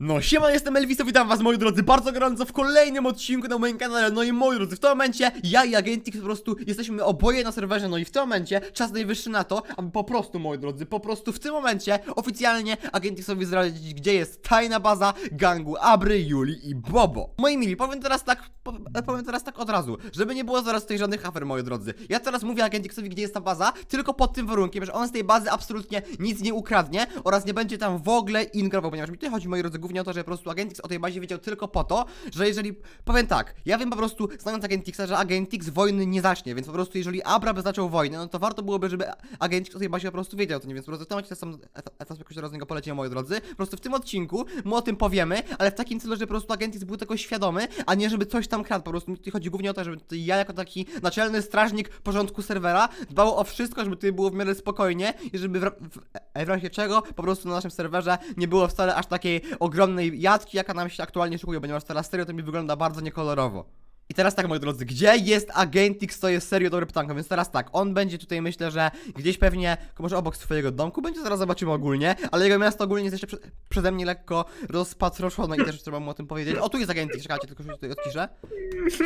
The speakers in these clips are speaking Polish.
No siema, jestem Elviso, witam was moi drodzy bardzo gorąco w kolejnym odcinku na moim kanale. No i moi drodzy, w tym momencie ja i Agentix po prostu jesteśmy oboje na serwerze No i w tym momencie czas najwyższy na to, aby po prostu moi drodzy, po prostu w tym momencie oficjalnie Agentixowi zdradzić gdzie jest tajna baza gangu Abry, Juli i Bobo. Moi mili, powiem teraz tak, po- powiem teraz tak od razu, żeby nie było zaraz tutaj żadnych afer moi drodzy. Ja teraz mówię Agentixowi gdzie jest ta baza, tylko pod tym warunkiem, że on z tej bazy absolutnie nic nie ukradnie oraz nie będzie tam w ogóle ingerował, ponieważ mi tutaj chodzi moi drodzy głównie o to, że po prostu Agentix o tej bazie wiedział tylko po to, że jeżeli, powiem tak, ja wiem po prostu, znając Agentixa, że Agentix wojny nie zacznie, więc po prostu jeżeli Abra by zaczął wojnę, no to warto byłoby, żeby Agentix o tej bazie po prostu wiedział, to nie, więc po prostu w momencie sam etap jakoś teraz z niego poleciał, moi drodzy, po prostu w tym odcinku mu o tym powiemy, ale w takim celu, że po prostu Agentix był tego świadomy, a nie żeby coś tam kradł, po prostu mi chodzi głównie o to, żeby ja jako taki naczelny strażnik porządku serwera dbał o wszystko, żeby tutaj było w miarę spokojnie i żeby w, w, w razie czego po prostu na naszym serwerze nie było wcale aż takiej ogromnej jatki, jaka nam się aktualnie szykuje, ponieważ teraz serio to mi wygląda bardzo niekolorowo. I teraz tak, moi drodzy, gdzie jest Agentix? To jest serio dobre pytanko, więc teraz tak, on będzie tutaj, myślę, że gdzieś pewnie, może obok swojego domku, będzie zaraz zobaczymy ogólnie, ale jego miasto ogólnie jest jeszcze prze, przeze mnie lekko rozpatroszone i też trzeba mu o tym powiedzieć. O, tu jest Agentix, czekajcie, tylko się tutaj odciszę.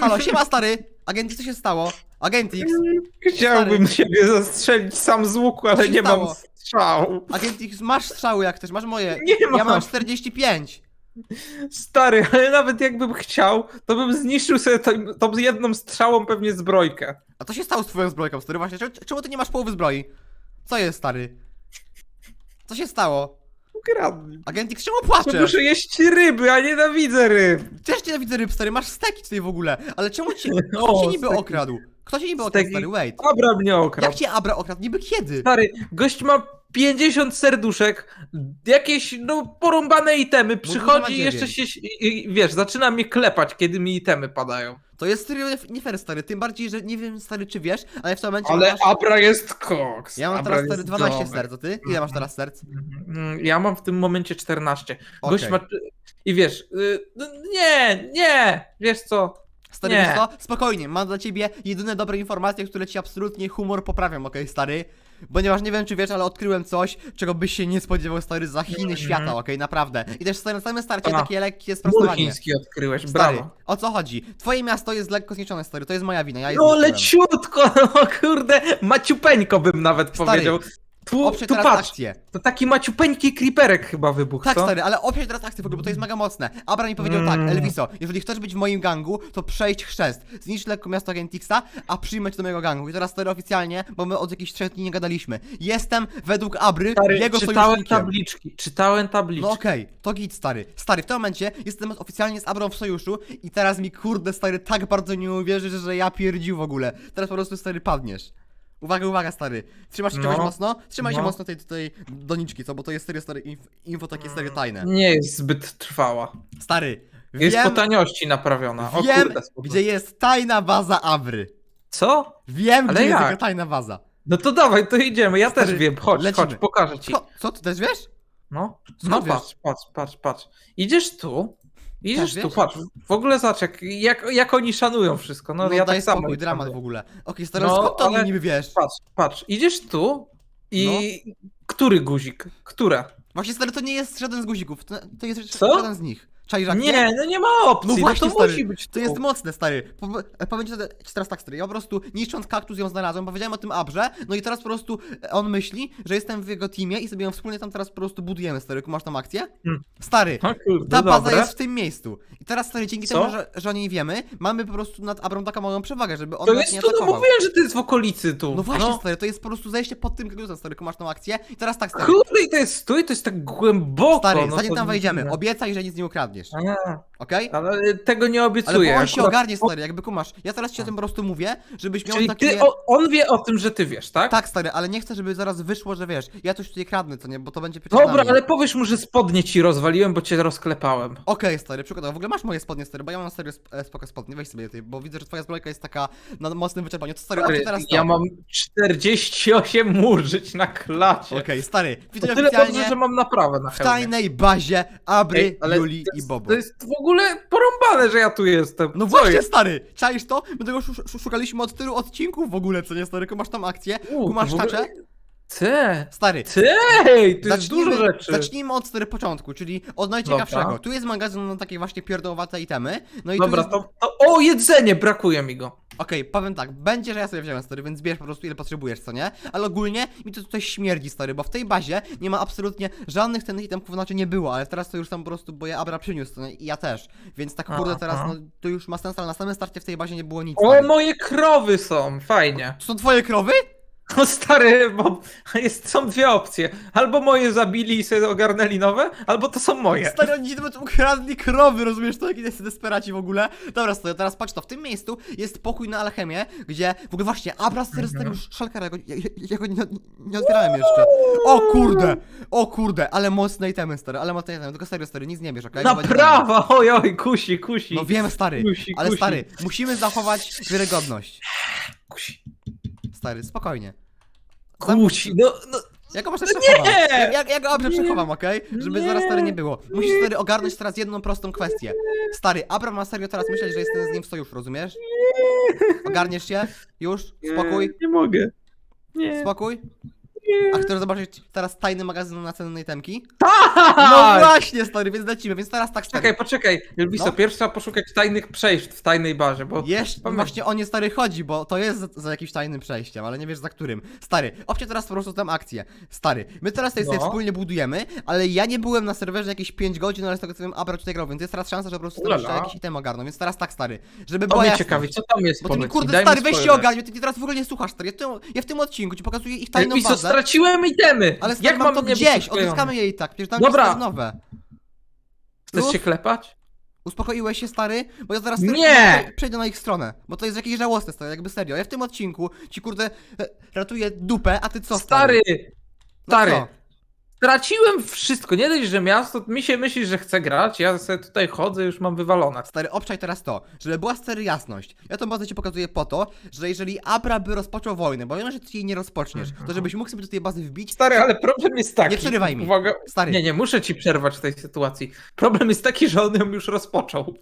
Halo, siema stary! Agentix, co się stało? Agentix! Chciałbym siebie zastrzelić sam z łuku, ale nie stało? mam strzału. Agentix, masz strzały jak chcesz, masz moje. Nie Ja mam mam. 45. Stary, ale nawet jakbym chciał, to bym zniszczył sobie tą, tą jedną strzałą pewnie zbrojkę. A co się stało z twoją zbrojką, stary? Właśnie, czemu, czemu ty nie masz połowy zbroi? Co jest, stary? Co się stało? Ukradli. Agentix, czemu To płaczesz? muszę jeść ryby, a nienawidzę ryb. Też nienawidzę ryb, stary, masz steki tutaj w ogóle. Ale czemu cię, kto cię niby steki. okradł? Kto cię niby okradł, Steki. stary? Wait. Abra mnie okradł. Jak cię Abra okradł? Niby kiedy? Stary, gość ma 50 serduszek, jakieś no porąbane itemy, przychodzi i jeszcze się, i, i, wiesz, zaczyna mnie klepać, kiedy mi itemy padają. To jest serio nie- fair, stary. Tym bardziej, że nie wiem, stary, czy wiesz, ale w tym momencie Ale masz... Abra jest koks. Ja mam Abra teraz, stary, jest 12 dobry. serc, a ty? Ile masz teraz serc? Mm, Ja mam w tym momencie 14. Gość Okej. ma. I wiesz, y, no nie, nie, wiesz co? Stary, Nie. wiesz co? Spokojnie, mam dla ciebie jedyne dobre informacje, które ci absolutnie humor poprawią, okej, stary? Ponieważ nie wiem, czy wiesz, ale odkryłem coś, czego byś się nie spodziewał, stary, za Chiny Mhm. świata, okej, naprawdę. I też stary, na samym starcie A. takie lekkie Mur sprostowanie. chiński odkryłeś, Stary, brawo. o co chodzi? Twoje miasto jest lekko zniszczone, stary, to jest moja wina, ja je No zniszczyłem. leciutko, no kurde, maciupeńko bym nawet Stary, powiedział. Tu, tu teraz patrz, akcję. to taki maciupeńki creeperek chyba wybuchł, Tak, co? stary, ale oprzeć teraz akcję w ogóle, bo to jest mega mocne. Abra mi powiedział tak, Mm. Elviso, jeżeli chcesz być w moim gangu, to przejdź chrzest. Zniszcz lekko miasto Agentixa, a przyjmę cię do mojego gangu. I teraz stary oficjalnie, bo my od jakichś trzech dni nie gadaliśmy. Jestem według Abry Stary, jego czytałem sojusznikiem. tabliczki, czytałem tabliczki. No okej, to git stary. Stary, w tym momencie jestem oficjalnie z Abrą w sojuszu i teraz mi kurde stary tak bardzo nie uwierzysz, że ja pierdził w ogóle. Teraz po prostu stary padniesz. Uwaga, uwaga stary. Trzymasz się No, czegoś mocno? Trzymaj się no. mocno tej tutaj doniczki, co? Bo to jest serio stary inf info takie serio tajne. Nie jest zbyt trwała. Stary, Jest wiem, po taniości naprawiona. O wiem kurde, spoko. gdzie jest tajna baza Abry. Co? Wiem, Ale gdzie jest jak? taka tajna baza. No to dawaj, to idziemy, ja Stary, też wiem, chodź, lecimy. chodź, pokażę ci. Co, co, ty też wiesz? No, Skąd no wiesz? patrz, patrz, patrz, patrz. Idziesz tu, idziesz Tak, tu, patrz. W ogóle zobacz, jak, jak, jak oni szanują wszystko. No, No, ja tak samo. spokój, dramat w ogóle. Okej, stary, No, skąd to ale- niby wiesz? Patrz, patrz, idziesz tu i No. który guzik? Które? Właśnie stary, to nie jest żaden z guzików, to, to jest Co? żaden z nich. Czaisz akcję? Nie, no nie ma opcji, No no, właśnie, to stary, musi być To jest mocne, stary. Po, po- powiem ci ci teraz tak, stary. Ja po prostu niszcząc kaktus ją znalazłem, powiedziałem o tym Abrze, no i teraz po prostu e, on myśli, że jestem w jego teamie i sobie ją wspólnie tam teraz po prostu budujemy, stary. Masz tam akcję? Hmm. Stary, O kurde, ta baza dobre. jest w tym miejscu. I teraz, stary, dzięki Co? temu, że, że o niej wiemy, mamy po prostu nad Abrą taką małą przewagę, żeby on To nas jest nie tu, no atakował. mówiłem, że to jest w okolicy tu. No właśnie, stary, to jest po prostu zejście pod tym kaktusem, stary. Masz tą akcję. I teraz tak, stary. Kurde, i to jest stój, to jest tak głęboko. Stary, no zanim to- tam wejdziemy, obiecaj, że nic nie ukradniesz. A, Okej? Ale tego nie Ale obiecuję. bo on się akurat- ogarnie, stary, jakby kumasz. Ja teraz ci o tym po prostu mówię, żebyś miał Czyli takie... ty, o, on wie o tym, że ty wiesz, tak? Tak, stary, ale nie chcę, żeby zaraz wyszło, że wiesz, ja coś tutaj kradnę, co nie, bo to będzie na Dobra, ale powiesz mu, że spodnie ci rozwaliłem, bo cię rozklepałem. Okej, stary, przykładowo, w ogóle masz moje spodnie, stary, bo ja mam serio sp e, spoko spodnie, weź sobie ty, bo widzę, że twoja zbrojka jest taka na mocnym wyczerpaniu, to stary, Stary, okej, teraz to. ja mam 48 mur żyć na klacie. Okej, stary, To widzę tyle oficjalnie dobrze, że mam naprawę na w hełmie. tajnej bazie Abry, Ej, ale Juli to i Bobo. To jest w ogóle porąbane, że ja tu jestem. No Co właśnie, jest? stary, czaisz to? My tego szu- szu- szukaliśmy od tylu odcinków w ogóle, co nie, stary, masz tam akcję, U, kumasz w ogóle-? Ty, Stary, ty, to jest dużo rzeczy. zacznijmy od stary początku, czyli od najciekawszego. Tu jest magazyn na takie właśnie pierdolowate itemy. No i Dobra, tu jest... to, to... O, jedzenie, brakuje mi go. Okej, powiem tak, będzie, że ja sobie wziąłem stary, więc bierz po prostu ile potrzebujesz, co nie? Ale ogólnie mi to tutaj śmierdzi stary, bo w tej bazie nie ma absolutnie żadnych cennych itemków, znaczy nie było, ale teraz to już tam po prostu, bo ja Abra przyniósł, co nie? I ja też. Więc tak kurde Aha. teraz, no to już ma sens, ale na samym starcie w tej bazie nie było nic. O, stary. moje krowy są, fajnie. To są twoje krowy? No stary, bo jest, są dwie opcje. Albo moje zabili i sobie ogarnęli nowe, albo to są moje. Stary, oni nawet ukradli krowy, rozumiesz to? Jaki jest desperaci w ogóle? Dobra, stary, teraz patrz to, w tym miejscu jest pokój na alchemię, gdzie, w ogóle właśnie, Abra stary z tego Mhm. szalkera, ja, go- ja, ja, ja go nie, nie otwierałem jeszcze. O kurde, o kurde, ale mocne itemy, stary, ale mocne itemy, tylko serio, stary, nic nie bierz, okej? Będzie Naprawa, oj, oj, kusi, kusi. No wiem, stary, Kusi, ale kusi. stary, musimy zachować wiarygodność. Kusi, Stary, spokojnie. Kusi, no, no. Ja go może No przechowam. nie! Ja, ja, ja go dobrze przechowam, okej? Żeby Nie! zaraz stary nie było. Musisz stary ogarnąć teraz jedną prostą kwestię. Stary, Abram ma serio teraz myśleć, że jestem z nim w sojuszu, rozumiesz? Ogarniesz się? Już? Spokój? Nie, nie mogę. Nie, Spokój? A chcesz zobaczyć teraz tajny magazyn na cenne itemki? Tak! No właśnie, stary, więc lecimy, więc teraz tak, stary. Czekaj, poczekaj. Elviso, No. pierwsza poszukać tajnych przejść w tajnej barze, bo... Jeszcze Pamię- właśnie o nie stary chodzi, bo to jest za, za jakimś tajnym przejściem, ale nie wiesz za którym. Stary, obcie teraz po prostu tam akcję. Stary, my teraz tutaj sobie No. wspólnie budujemy, ale ja nie byłem na serwerze jakieś 5 godzin, ale z tego co wiem, Abra tutaj grał, więc jest teraz szansa, że po prostu tam Ulala. jeszcze jakiś item ogarną, więc teraz tak stary, żeby To była mnie jasność. ciekawi, co tam jest Bo ty mi kurde daj mi stary, weź się spoiler. ogarnij, ty, ty teraz w ogóle nie słuchasz stary, ja w tym, ja w tym odcinku ci pokazuję ich tajną Elviso, bazę. Straciłem itemy! Ale stary, Jak mam mam to nie być gdzieś, uspokojony? odzyskamy je i tak, przecież tam Dobra. jest nowe. Chcesz się klepać? Uspokoiłeś się, stary? Bo ja zaraz stary, Nie! przejdę- na ich stronę. Bo to jest jakieś żałosne, stary, jakby serio. Ja w tym odcinku ci kurde e, ratuję dupę, a ty co, stary? Stary! No Stary! co? Straciłem wszystko, nie dość, że miasto, mi się myśli, że chcę grać, ja sobie tutaj chodzę, już mam wywalone. Stary, obczaj teraz to, żeby była stary jasność. Ja tą bazę ci pokazuję po to, że jeżeli Abra by rozpoczął wojnę, bo wiem, że ty jej nie rozpoczniesz, to żebyś mógł sobie do tej bazy wbić. Stary, ale problem jest taki. Nie przerywaj mi. Uwaga. Stary, Nie, nie, muszę ci przerwać w tej sytuacji. Problem jest taki, że on ją już rozpoczął.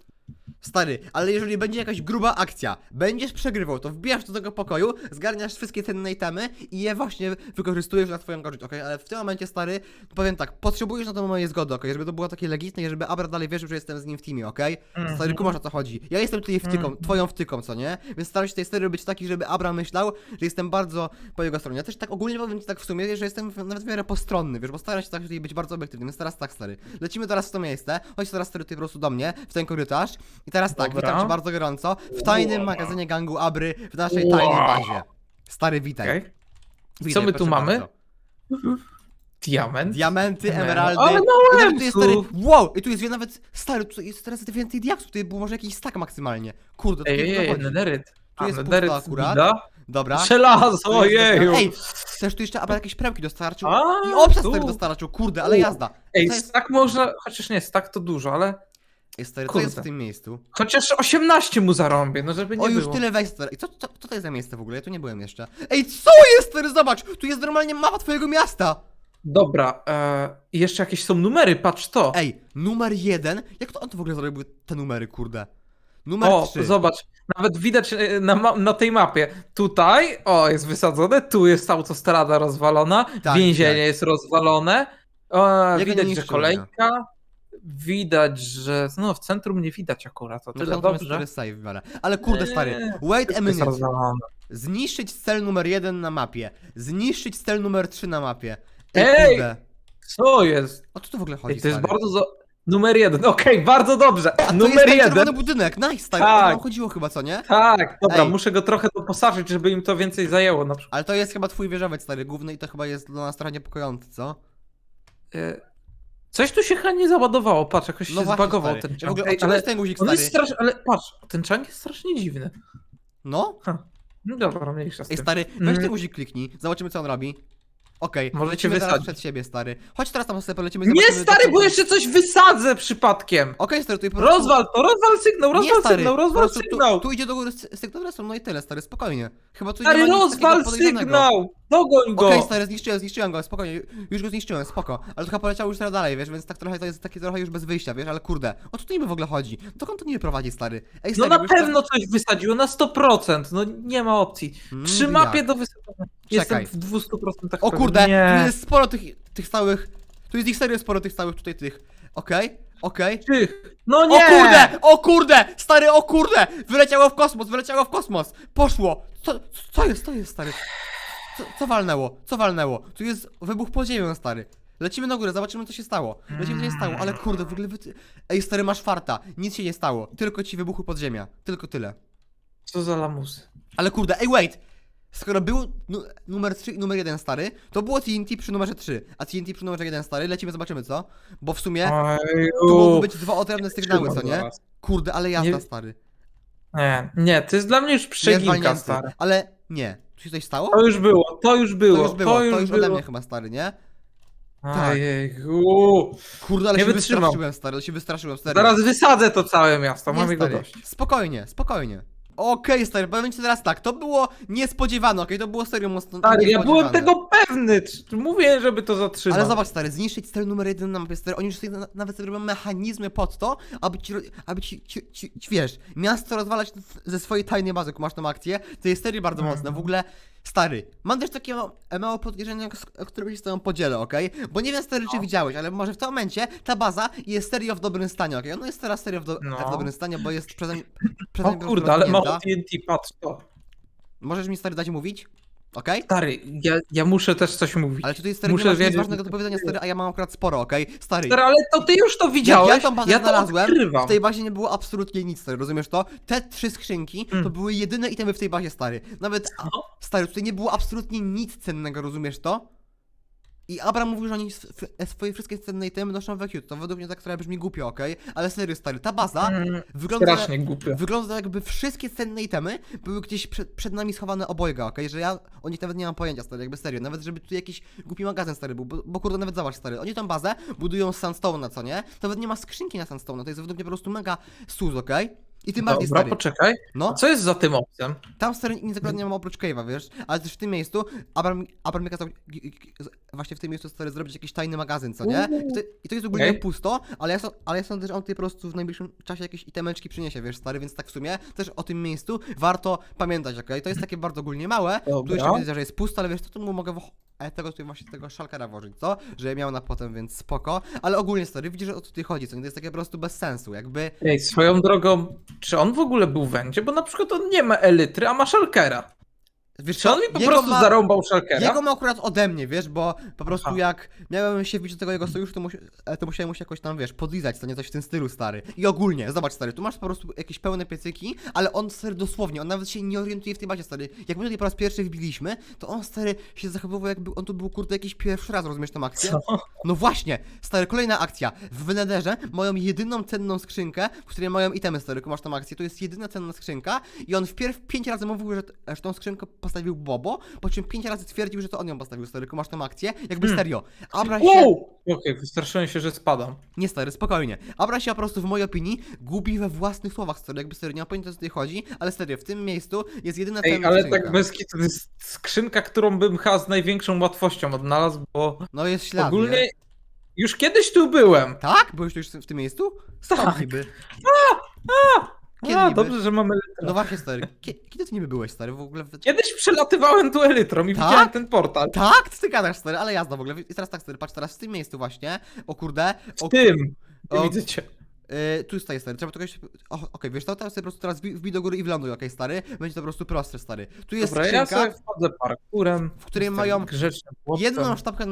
Stary, ale jeżeli będzie jakaś gruba akcja, będziesz przegrywał, to wbijasz do tego pokoju, zgarniasz wszystkie cenne itemy i je właśnie wykorzystujesz na twoją korzyść, okej? Ale w tym momencie, stary, powiem tak, potrzebujesz na to mojej zgody, okej? Żeby to było takie legitne i żeby Abra dalej wierzył, że jestem z nim w teamie, okej? Mhm. Stary, kumasz o co chodzi. Ja jestem tutaj wtyką, twoją wtyką, co nie? Więc staram się tej stary być taki, żeby Abra myślał, że jestem bardzo po jego stronie. Ja też tak ogólnie powiem ci tak w sumie, że jestem w- nawet w miarę postronny, wiesz, bo staram się tak tutaj być bardzo obiektywny, więc teraz tak, stary. Lecimy teraz w to miejsce, chodź teraz stary tutaj po prostu do mnie, w ten korytarz i teraz tak, Dobra. witam cię bardzo gorąco w tajnym magazynie gangu Abry w naszej tajnej bazie. Stary, witaj. Okej. witaj Co my tu proszę mamy? bardzo. Diament. Diamenty, Emerald. emeraldy. Ale I nawet tu jest stary. Wow! I tu jest nawet stary, tu jest teraz więcej diaksów, tutaj był może jakiś stack maksymalnie. Kurde, to Ej, nie ej, ej, nederyt. Tu A, jest nederyt pusto akurat. zbida. Dobra. Żelazo, Tu jest ojeju. Ej, też tu jeszcze Abra jakieś premki dostarczył. A, I obsas tu. stary dostarczył, kurde, ale jazda. Ej, jest, stack może, chociaż nie, stack to dużo, ale Stary, co kurde. jest w tym miejscu? chociaż 18 mu zarąbię, no żeby nie O, już było. tyle weź stary. I co, co, co to jest za miejsce w ogóle? Ja tu nie byłem jeszcze. Ej, co jest stary? Zobacz! Tu jest normalnie mapa twojego miasta! Dobra, e, i jeszcze jakieś są numery, patrz to. Ej, numer jeden? Jak to on to w ogóle zrobił te numery, kurde? Numer o, trzy. zobacz, nawet widać e, na, ma- na tej mapie. Tutaj, o, jest wysadzone, tu jest autostrada rozwalona, Tak, więzienie widać. jest rozwalone, o, nie widać, że kolejka, widać, że, no w centrum nie widać akurat, tyle to jest dobrze. save. Ale kurde stary, wait a minute. Zniszczyć cel numer jeden na mapie. Zniszczyć cel numer trzy na mapie. Ej, kurde. Co jest? O co tu w ogóle chodzi, Ej, to jest stary? bardzo... Zo- numer jeden, okej, bardzo dobrze. A to numer jest ten jeden. budynek, nice, stary. Tak. O to chodziło chyba, co nie? Tak, dobra, Ej. muszę go trochę doposażyć, żeby im to więcej zajęło na przykład. Ale to jest chyba twój wieżowiec, stary, główny i to chyba jest dla nas trochę niepokojący, co? E, Coś tu się chyba nie załadowało, patrz, jakoś się zbagował No stary. ten Ja W czank. ogóle, Ej, ale jest ten guzik, on stary? jest strasznie, ale patrz, ten czank jest strasznie dziwny. No? No dobra, mniejsza z Ej, tym. stary, weź Mm. ten guzik kliknij, zobaczymy co on robi. Okej, Może cię lecimy teraz wysadzi. przed siebie, stary. Chodź teraz tam sobie polecimy Nie, zobaczymy, stary, co- bo jeszcze coś wysadzę przypadkiem. Okej, stary, tutaj po prostu... Rozwal to, rozwal sygnał, Nie, rozwal stary, sygnał, po rozwal prostu sygnał. Tu, tu idzie do góry sy- sygnał resum, no i tyle, stary, spokojnie. Chyba tu Stary, nie ma nic rozwal podejrzanego. sygnał! Dogoń go! Okej, stary, zniszczyłem, zniszczyłem go, spokojnie, już go zniszczyłem, spoko. Ale chyba poleciał już teraz dalej, wiesz, więc tak trochę to jest takie trochę już bez wyjścia, wiesz, ale kurde. O co tu niby w ogóle chodzi? Dokąd to niby prowadzi, stary? Ej, No stary, na tak- pewno coś wysadziło, na 100%, no nie ma opcji. Przy Mm, mapie jak? do wysadzenia. Jestem Czekaj. w 200% O kurde, Nie. tu jest sporo tych, tych stałych. Tu jest ich serio sporo tych stałych tutaj tych. Okej, okej. Tych. No O nie! kurde! O kurde! Stary, o kurde! Wyleciało w kosmos, wyleciało w kosmos! Poszło! Co, co jest, co jest, stary? Co, co walnęło? Co walnęło? Tu jest wybuch podziemią, stary. Lecimy na górę, zobaczymy co się stało. Lecimy co się stało, ale kurde, w ogóle wy... Ej, stary, masz farta. Nic się nie stało. Tylko ci wybuchły podziemia. Tylko tyle. Co za lamusy. Ale kurde, ej, wait! Skoro był nu numer 3 i numer 1 stary, to było TNT przy numerze 3, a TNT przy numerze 1 stary, lecimy, zobaczymy co? Bo w sumie tu mogą być dwa odrębne sygnały, co nie? Kurde, ale jazda, Nie- stary. Nie, nie, to jest dla mnie już przeginka, stary. Ale nie. Tu się coś stało? To już było, to już było, To już było, to już ode było. mnie chyba, stary, nie? tak. Kurde, ale Nie się wytrzymam. wystraszyłem, stary, ale się wystraszyłem, stary. Zaraz wysadzę to całe miasto, mam jego dość. Spokojnie, spokojnie. Okej, stary, powiem ci teraz tak, to było niespodziewane, okej, to było serio mocno Stary, ja byłem niespodziewane. tego pewny. c- Mówię, żeby to zatrzymać. Ale zobacz, stary, zniszczyć cel numer jeden na mapie, stary, oni już sobie na, nawet sobie robią mechanizmy pod to, aby ci, ro- aby ci, ci, ci, ci wiesz, miasto rozwalać ze swojej tajnej bazy, jak masz tą akcję, to jest serio bardzo Mhm. mocne, w ogóle, stary, mam też takie ma- małe podejrzenie, o którym się z tobą podzielę, okej, bo nie wiem, stary, czy widziałeś, ale może w tym momencie ta baza jest serio w dobrym stanie, okej, ona jest teraz serio w, do, No. w dobrym stanie, bo jest przeze mnie, przeze O mnie po prostu kurde, ale mało rozwinięta. TNT, patrz to. Możesz mi, stary, dać mówić? Okej? Stary, ja, ja muszę też coś mówić. Ale czy tu jest stary, Muszę nie masz nic wiedzieć- ważnego do powiedzenia, stary, a ja mam akurat sporo, okej? Stary, Stary, ale to ty już to widziałeś. Ja tą bazę ja to znalazłem, odkrywam. w tej bazie nie było absolutnie nic, stary, rozumiesz to? Te trzy skrzynki to Mm. były jedyne itemy w tej bazie, stary. Nawet, stary, tutaj nie było absolutnie nic cennego, rozumiesz to? I Abram mówił, że oni f- swoje wszystkie cenne itemy noszą w EQ, to według mnie tak trochę brzmi głupio, okej? Ale serio, stary, ta baza Mm, wygląda... Strasznie głupio. Wygląda jakby wszystkie cenne itemy były gdzieś przed, przed nami schowane obojga, okej? Że ja o nich nawet nie mam pojęcia, stary, jakby serio. Nawet żeby tu jakiś głupi magazyn stary był, bo, bo kurde nawet zobacz, stary. Oni tą bazę budują z sandstone'a, co nie? To nawet nie ma skrzynki na sandstone'a, to jest według mnie po prostu mega sus, okej? I tym bardziej, Dobra, stary. poczekaj. No, Co jest za tym obcym? tam stary nie mam oprócz cave'a, wiesz? Ale też w tym miejscu Abram, Abram mi kazał g- g- właśnie w tym miejscu stary zrobić jakiś tajny magazyn, co nie? I to, i to jest ogólnie Okej. pusto, ale ja, so, ale ja sądzę, że on tutaj po prostu w najbliższym czasie jakieś itemeczki przyniesie, wiesz, stary, więc tak w sumie też o tym miejscu warto pamiętać, okej? To jest takie bardzo ogólnie małe, tu Dobra. jeszcze widzę, że jest pusto, ale wiesz, to tu mogę wo- e, tego tutaj właśnie tego szalkera włożyć, co? Że miał na potem, więc spoko, ale ogólnie stary, widzisz, o co tutaj chodzi, co nie? To jest takie po prostu bez sensu, jakby... Ej, swoją drogą, czy on w ogóle był Wędzie? Bo na przykład on nie ma elitry, a ma szalkera. Wiesz Czy on mi po jego prostu ma- zarąbał szalkera? Jego ma akurat ode mnie, wiesz, bo po prostu Aha. jak miałem się wbić do tego jego sojuszu, to, musi, e, to musiałem mu się jakoś tam, wiesz, podlizać, to nie coś w tym stylu, stary. I ogólnie, zobacz, stary, tu masz po prostu jakieś pełne piecyki, ale on, stary, dosłownie, on nawet się nie orientuje w tej bazie, stary. Jak my tutaj po raz pierwszy wbiliśmy, to on, stary, się zachowywał jakby on tu był, kurde, jakiś pierwszy raz, rozumiesz tą akcję? Co? No właśnie, stary, kolejna akcja. W Venederze mają jedyną cenną skrzynkę, w której mają itemy, stary, masz tą akcję. To jest jedyna cenna skrzynka i on wpierw pięć razy mówił, że, t- że tą skrzynkę postawił Bobo, po czym pięć razy twierdził, że to on ją postawił, stary, masz tą akcję. Jakby Hmm. serio. Abra się... Wow! Okej, wystraszyłem się, że spadam. Nie stary, spokojnie. Abra się po prostu w mojej opinii gubi we własnych słowach, stary, jakby serio, nie mam pojęcia co tutaj chodzi, ale serio, w tym miejscu jest jedyna Ej, ale skrzynka. tak bez to jest skrzynka, którą bym chyba z największą łatwością odnalazł, bo No jest ślad, ogólnie nie? już kiedyś tu byłem. Tak? Byłeś tu już w tym miejscu? Skąd Tak. niby? Kiedy A, niby? dobrze, że mamy. No właśnie, stary. Kie- Kiedy ty niby byłeś, stary? W ogóle... w- Kiedyś przelatywałem tu elytrą i Tak? widziałem ten portal. Tak? Co ty gadasz, stary? Ale jazda w ogóle. I teraz tak, stary, patrz teraz w tym miejscu właśnie. O kurde. O, W tym. Nie o- widzę cię. Yy, tu staje, stary. Trzeba to jakoś... O, Okej, wiesz to? Teraz sobie po prostu teraz wbij, wbij do góry i wląduj, okej, stary? Będzie to po prostu proste, stary. Tu jest Dobra, ja skrzynka, sobie wchodzę parkurem. w której mają jedną sztabkę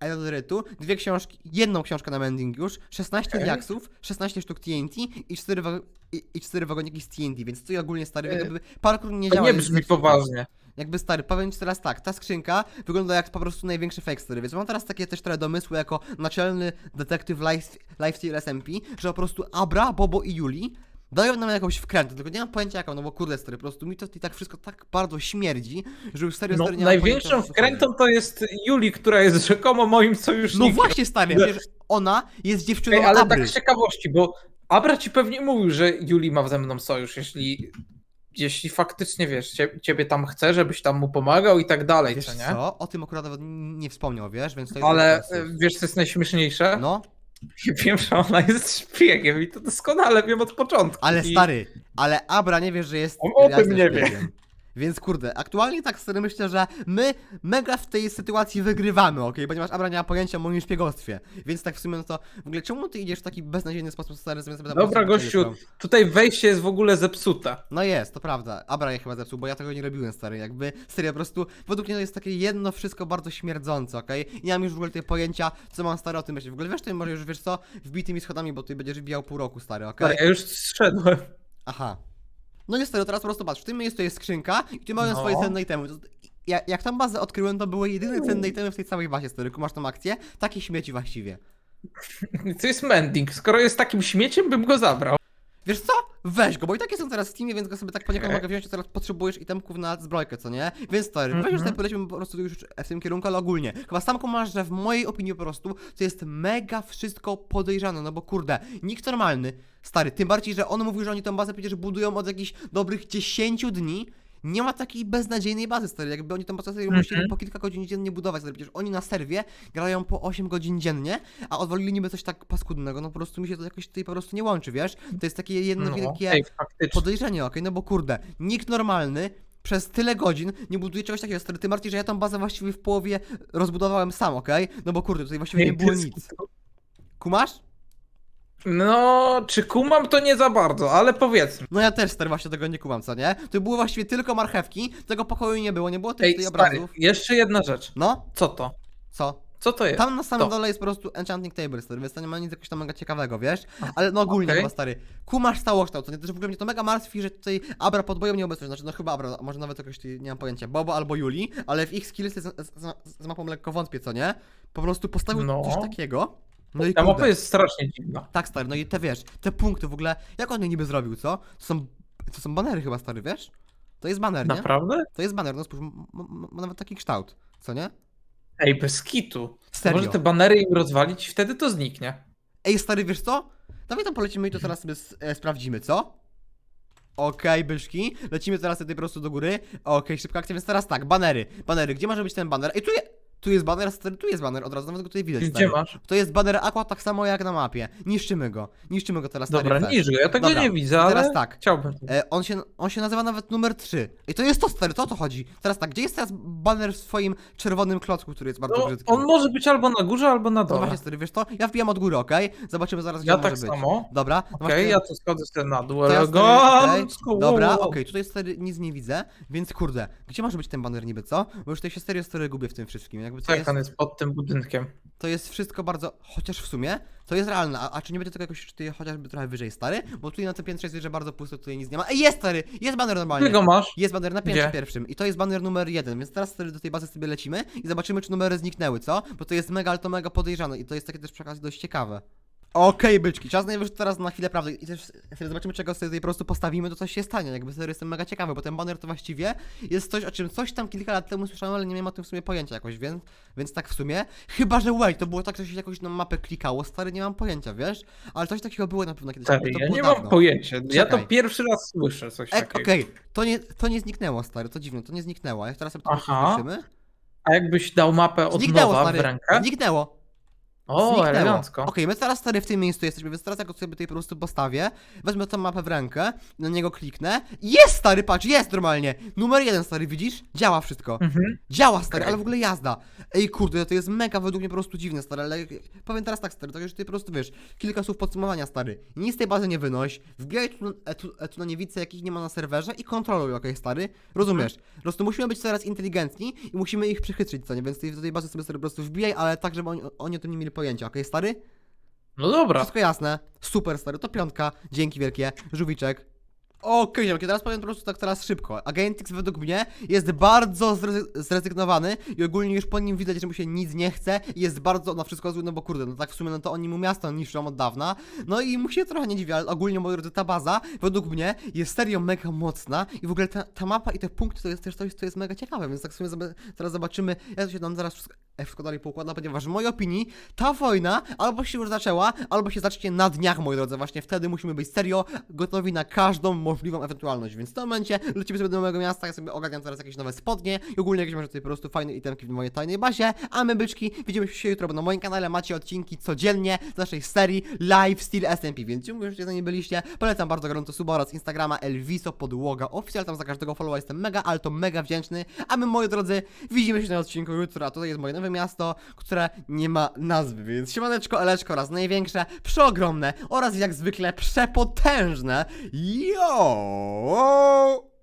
Eldrytu, dwie książki, jedną książkę na mending już, 16 Okej. diaksów, 16 sztuk TNT i 4, wa- i, i 4 wagoniki z TNT, więc tu ogólnie, stary, Yy, jakby parkour nie działa. nie brzmi poważnie. Jakby stary, powiem ci teraz tak, ta skrzynka wygląda jak po prostu największy fake więc mam teraz takie też trochę domysły jako naczelny detektyw Life- Lifesteal SMP, że po prostu Abra, Bobo i Juli dają nam jakąś wkrętę, tylko nie mam pojęcia jaką, no bo kurde stary, po prostu mi to i tak wszystko tak bardzo śmierdzi, że już serio No, stary nie mam pojęcia, największą co chodzi. wkrętą to jest Juli, która jest rzekomo moim No sojusznikiem. właśnie stary, przecież ona jest dziewczyną Ej, ale Abry. tak z ciekawości, bo Abra ci pewnie mówił, że Juli ma ze mną sojusz, jeśli, jeśli faktycznie, wiesz, cie, ciebie tam chce, żebyś tam mu pomagał i tak dalej, Wiesz co nie? co? O tym akurat nawet nie wspomniał, wiesz, więc to jest Ale e, wiesz, co jest najśmieszniejsze? No, Wiem, że ona jest szpiegiem i to doskonale wiem od początku. ale I... stary, ale Abra nie wiesz, że jest On o ja tym nie wie. szpiegiem. Więc kurde, aktualnie tak sobie myślę, że my mega w tej sytuacji wygrywamy, okej? Ponieważ Abra nie ma pojęcia o moim szpiegostwie. Więc tak w sumie no to w ogóle czemu ty idziesz w taki beznadziejny sposób stary zamiast sobie Dobra, gościu, tutaj wejście jest w ogóle zepsute. No jest, to prawda. Abra je chyba zepsuł, bo ja tego nie robiłem, stary. Jakby, serio, po prostu, według mnie to jest takie jedno wszystko bardzo śmierdzące, okej? Nie mam już w ogóle tej pojęcia, co mam stary o tym myśleć. W ogóle wiesz, ty może już wiesz co, wbij tymi schodami, bo ty będziesz wbijał pół roku, stary, okej? Okay. Ja już zszedłem. Aha. No niestety, teraz po prostu patrz, w tym miejscu jest skrzynka i tu mają No. swoje cenne itemy. To, ja, jak tam bazę odkryłem, to były jedyne cenne itemy w tej całej bazie, stary. Masz tą akcję? Takie śmieci właściwie. To jest mending. Skoro jest takim śmieciem, bym go zabrał. Wiesz co? Weź go, bo i tak jestem teraz w Steamie, więc go sobie tak poniekąd mogę wziąć, a teraz potrzebujesz itemków na zbrojkę, co nie? Więc stary, weź już tutaj polecimy po prostu już w tym kierunku, ale ogólnie. Chyba sam masz, że w mojej opinii po prostu to jest mega wszystko podejrzane, no bo kurde, nikt normalny, stary, tym bardziej, że on mówił, że oni tę bazę przecież budują od jakichś dobrych 10 dni, nie ma takiej beznadziejnej bazy, stary. Jakby oni tę bazę Mhm. musieli po kilka godzin dziennie budować, stary. Przecież oni na serwie grają po 8 godzin dziennie, a odwalili niby coś tak paskudnego. No po prostu mi się to jakoś tutaj po prostu nie łączy, wiesz? To jest takie jedno No, wielkie ej, podejrzenie, okej? No bo kurde, nikt normalny przez tyle godzin nie buduje czegoś takiego, stary. Tym bardziej, że ja tą bazę właściwie w połowie rozbudowałem sam, okej? No bo kurde, tutaj właściwie nie było nic. Kumasz? No, czy kumam to nie za bardzo, ale powiedzmy. No ja też, stary, właśnie tego nie kumam, co nie? To były właściwie tylko marchewki, tego pokoju nie było, nie było tych Ej, tutaj stary, obrazów. jeszcze jedna rzecz. No, Co to? co? Co to jest? Tam na samym To. dole jest po prostu enchanting table, stary, więc to nie ma nic jakoś tam mega ciekawego, wiesz? Ale no ogólnie okej. chyba, stary, kumasz całokształt, to nie? Też w ogóle mnie to mega martwi, że tutaj Abra pod bojem nieobecność, znaczy no chyba Abra, może nawet jakoś, ty- nie mam pojęcia, Bobo albo Juli, ale w ich skills z, z, z, z mapą lekko wątpię, co nie? Po prostu postawił No. coś takiego, no i Ta mapa kurde, jest strasznie dziwna. tak stary, no i te wiesz, te punkty w ogóle, jak on je niby zrobił, co? To są, to są banery chyba, stary, wiesz? To jest baner, nie? Naprawdę? To jest baner, no spójrz, m- m- ma nawet taki kształt, co nie? Ej, bez kitu. Serio. Może te banery im rozwalić, wtedy to zniknie. Ej, stary, wiesz co? Dawaj tam polecimy i to teraz sobie s- e, sprawdzimy, co? Okej, byszki. Lecimy teraz tutaj po prostu do góry. Okej, szybka akcja, więc teraz tak, banery. Banery, gdzie może być ten baner? Ej, tu, je, tu jest baner, stary, tu jest baner, od razu nawet go tutaj widać, Gdzie stary. masz? To jest baner Aqua tak samo jak na mapie. Niszczymy go. Niszczymy go teraz, stary, Dobra, niż go. Ja tego Dobra, nie widzę, ale teraz tak. chciałbym. E, on, się, on się nazywa nawet numer 3. I to jest to, stary, to o to chodzi. Teraz tak, gdzie jest teraz baner w swoim czerwonym klocku, który jest bardzo No, brzydki? on może być albo na górze, albo na No dole. właśnie, stary, wiesz to? Ja wbijam od góry, okej? Zobaczymy zaraz, gdzie Ja on może tak być. samo. Dobra, no Okej, właśnie- ja tu schodzę sobie na dół, To ja stary, elegancko. Dobra, wow. okej, tutaj stary nic nie widzę, więc kurde, gdzie może być ten baner niby, co? Bo już tutaj się serio stary gubię w tym wszystkim, jakby to Tak, jest, on jest pod tym budynkiem. to jest wszystko bardzo, chociaż w sumie, to jest realne, a, a czy nie będzie tego jakoś tutaj chociażby trochę wyżej, stary? Bo tutaj na tym piętrze jest, wiesz, że bardzo pusto, tutaj nic nie ma. Ej, jest stary, jest baner normalnie. Ty go masz? Jest baner na piętrze Gdzie? pierwszym i to jest baner numer jeden, więc teraz stary do tej bazy sobie lecimy i zobaczymy, czy numery zniknęły, co? Bo to jest mega, ale to mega podejrzane i to jest takie też przy okazji dość ciekawe. Okej, byczki, czas najwyższy teraz na chwilę prawdy i też sobie zobaczymy, czego sobie tutaj po prostu postawimy, to coś się stanie, jakby serio jestem mega ciekawy, bo ten baner to właściwie jest coś, o czym coś tam kilka lat temu słyszałem, ale nie miałem o tym w sumie pojęcia jakoś, więc, więc tak w sumie, chyba, że wait, to było tak, że się jakoś na mapę klikało, stary, nie mam pojęcia, wiesz? Ale coś takiego było na pewno kiedyś, Stary, to ja było nie dawno. mam pojęcia. Ja to Czekaj. pierwszy raz słyszę coś E, takiego. Okej, to, nie, to nie zniknęło, stary, to dziwne, to nie zniknęło, jak teraz sobie to Aha. A jakbyś dał mapę od Zniknęło, nowa stary, w rękę? zniknęło. O, Zniknęło. elegancko. Okej, my teraz stary w tym miejscu jesteśmy, więc teraz jak go sobie tutaj po prostu postawię, wezmę tą mapę w rękę, na niego kliknę. Jest stary, patrz, jest normalnie. Numer jeden stary, widzisz? Działa wszystko. Mhm. Działa stary, Okej. ale w ogóle jazda. Ej kurde, to jest mega według mnie po prostu dziwne stary, ale powiem teraz tak stary, to już ty po prostu wiesz, kilka słów podsumowania stary. Nic z tej bazy nie wynoś, wbijaj tu, e, tu, e, tu na niewice jakich nie ma na serwerze i kontroluj, okej stary? Rozumiesz? Po prostu musimy być coraz inteligentni i musimy ich przychytrzyć, co nie? Więc tej- do tej bazy sobie stary po prostu wbijaj, ale tak, żeby oni, oni o tym nie mieli pojęcia, okej stary? No dobra. Wszystko jasne. Super stary, to piątka. Dzięki wielkie. Żółwiczek. Okej, okay, teraz powiem po prostu tak teraz szybko. Agentix według mnie jest bardzo zrezy- zrezygnowany i ogólnie już po nim widać, że mu się nic nie chce i jest bardzo na wszystko zły, no bo kurde, no tak w sumie no to oni mu miasto niszczą od dawna. No i mu się trochę nie dziwi, ale ogólnie moi drodzy, ta baza według mnie jest serio mega mocna i w ogóle ta, ta mapa i te punkty to jest też coś, co jest mega ciekawe, więc tak w sumie teraz zobaczymy, ja to się tam zaraz wszystko, wszystko dalej poukłada, ponieważ w mojej opinii ta wojna albo się już zaczęła, albo się zacznie na dniach, moi drodzy, właśnie wtedy musimy być serio gotowi na każdą możliwość możliwą ewentualność, więc w tym momencie lecimy sobie do nowego miasta, ja sobie ogarniam teraz jakieś nowe spodnie i ogólnie jakieś może tutaj po prostu fajne itemki w mojej tajnej bazie, a my byczki widzimy się jutro, bo na moim kanale macie odcinki codziennie z naszej serii Live Steel SMP, więc dziękuję, że nie byliście, polecam bardzo gorąco suba oraz Instagrama Elviso Podłoga Official, tam za każdego followa jestem mega, ale to mega wdzięczny, a my moi drodzy, widzimy się na odcinku jutro, a tutaj jest moje nowe miasto, które nie ma nazwy, więc siemaneczko, eleczko oraz największe, przeogromne oraz jak zwykle przepotężne, Oh.